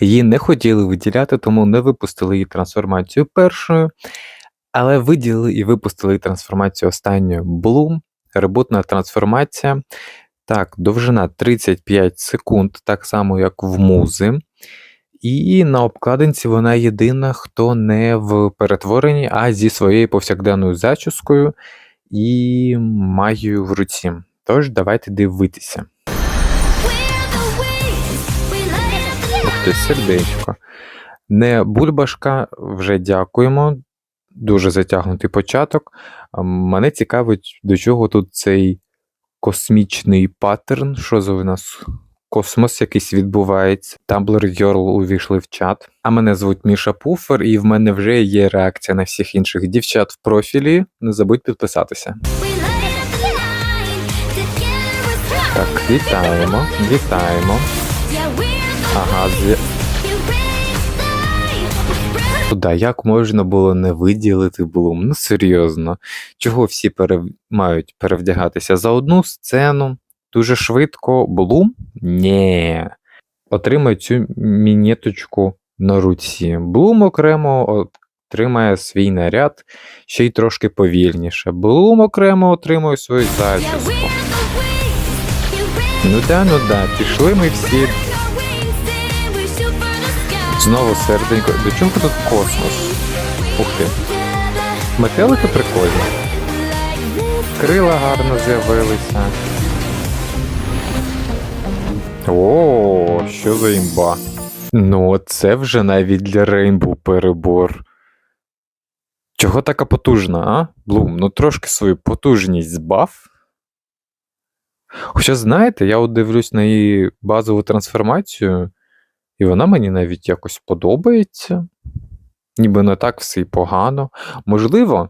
Її не хотіли виділяти, тому не випустили її трансформацію першою, але виділили і випустили її трансформацію останньою. Bloom, ребутна трансформація. Так, довжина 35 секунд, так само, як в музи. І на обкладинці вона єдина, хто не в перетворенні, а зі своєю повсякденною зачіскою і маю в руці. Тож, давайте дивитися. Ух сердечко. Не бульбашка, вже дякуємо. Дуже затягнутий початок. Мене цікавить, до чого тут цей космічний паттерн, що за у нас космос якийсь відбувається. Tumblr Girl увійшли в чат. А мене звуть Міша Пуфер, і в мене вже є реакція на всіх інших дівчат в профілі. Не забудь підписатися. Так, вітаємо, вітаємо. Ага, з... Куда, як можна було не виділити Блум? Ну серйозно. Чого всі перев... мають перевдягатися за одну сцену? Дуже швидко Блум? Ні. Отримай цю мінеточку на руці. Блум окремо отримає свій наряд ще й трошки повільніше. Блум окремо отримує свою зачіску. Ну да, ну да, пішли ми всі знову серденько. До чого тут космос? Ух ти. Метелики прикольні. Крила гарно з'явилися. О, що за імба. Ну, це вже навіть для Рейнбоу перебор. Чого така потужна, а? Блум, ну трошки свою потужність збав. Хоча, знаєте, я от дивлюсь на її базову трансформацію, і вона мені навіть якось подобається. Ніби не так все й погано. Можливо,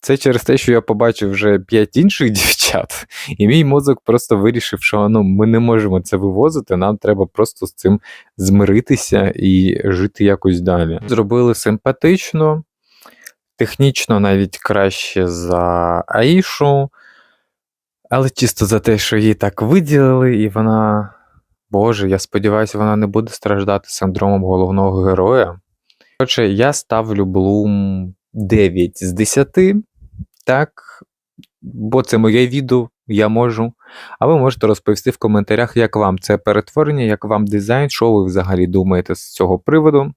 це через те, що я побачив вже п'ять інших дівчат, і мій мозок просто вирішив, що ну, ми не можемо це вивозити, нам треба просто з цим змиритися і жити якось далі. Зробили симпатично, технічно навіть краще за Аїшу, але чисто за те, що її так виділили, і вона. Боже, я сподіваюся, вона не буде страждати синдромом головного героя. Коротше, я ставлю Bloom 9 з 10, так, бо це моє відео, я можу. А ви можете розповісти в коментарях, як вам це перетворення, як вам дизайн, що ви взагалі думаєте з цього приводу.